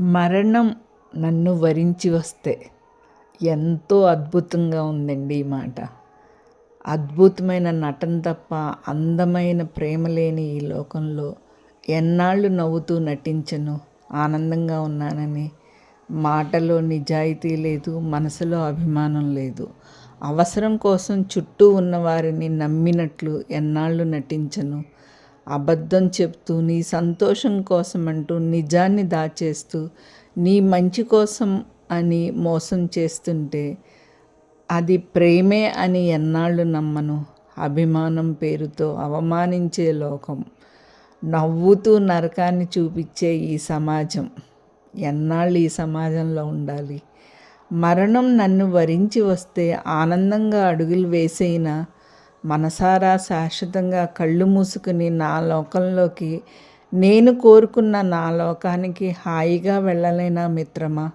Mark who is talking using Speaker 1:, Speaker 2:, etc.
Speaker 1: మరణం నన్ను వరించి వస్తే ఎంతో అద్భుతంగా ఉందండి ఈ మాట. అద్భుతమైన నటన తప్ప అందమైన ప్రేమ లేని ఈ లోకంలో ఎన్నాళ్ళు నవ్వుతూ నటించను ఆనందంగా ఉన్నానని. మాటలో నిజాయితీ లేదు మనసులో అభిమానం లేదు. అవసరం కోసం చుట్టూ ఉన్న వారిని నమ్మినట్లు ఎన్నాళ్ళు నటించను అబద్ధం చెప్తూ నీ సంతోషం కోసం అంటూ నిజాన్ని దాచేస్తూ నీ మంచి కోసం అని మోసం చేస్తుంటే అది ప్రేమే అని ఎన్నాళ్ళు నమ్మను. అభిమానం పేరుతో అవమానించే లోకం. నవ్వుతూ నరకాన్ని చూపించే ఈ సమాజం. ఎన్నాళ్ళు ఈ సమాజంలో ఉండాలి? మరణం నన్ను వరించి వస్తే ఆనందంగా అడుగులు వేసైనా మనసారా శాశ్వతంగా కళ్ళు మూసుకుని నా లోకంలోకి నేను కోరుకున్న నా లోకానికి హాయిగా వెళ్ళలేనా మిత్రమా?